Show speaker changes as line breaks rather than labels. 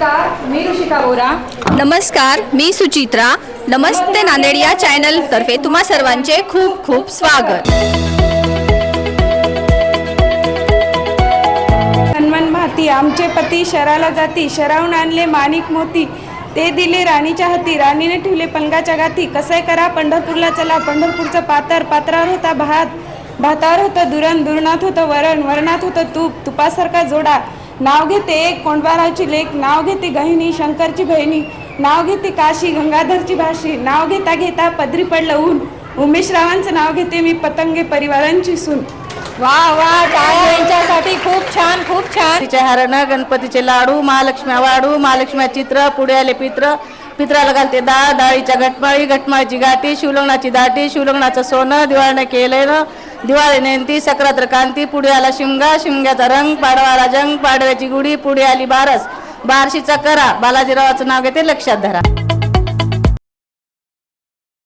मी ऋषिका बोरा
नमस्कार मी सुचित्रा. नमस्ते नांदेड या चॅनल तर्फे तुम्हा सर्वांचे खूप खूप स्वागत.
हनुमान भाती आमचे पती शराला जाती शरावून आणले माणिक मोती. ते दिले राणीच्या हाती राणीने ठेवले पलंगाच्या गाती. कसंय करा पंढरपूरला चला. पंढरपूरचं पातर पात्रावर होता भात. भातावर होतं दुरण दुरणात होतं वरण वरणात होतं तूप. तुपासारखा जोडा. नाव घेते एक कोंडबाराची लेख नाव घेते गहिनी शंकरची बहिणी नाव घेते काशी गंगाधरची भाषी नाव घेता घेता पदरी पडलं ऊन. उमेश रावांचं नाव घेते मी पतंगे परिवारांची सून.
वा वा यांच्यासाठी खूप छान खूप छान.
तिचे हरणं गणपतीचे लाडू महालक्ष्म्या वाडू महालक्ष्म्या चित्र पुढे आले पित्र. पित्राला घालते डाळ डाळीच्या घटमाळी घटमाळीची गाठी शिवलग्नाची दाटी शिवलग्नाचं सोनं दिवाळीने केलेलं. दिवाळी नेंती सक्रात्र कांती पुढे आला शिमगा शिमग्याचा रंग पाडवाला जंग पाडव्याची गुढी पुढे आली बारस. बारशीचा करा बालाजीरावाचं नाव घेते लक्षात धरा.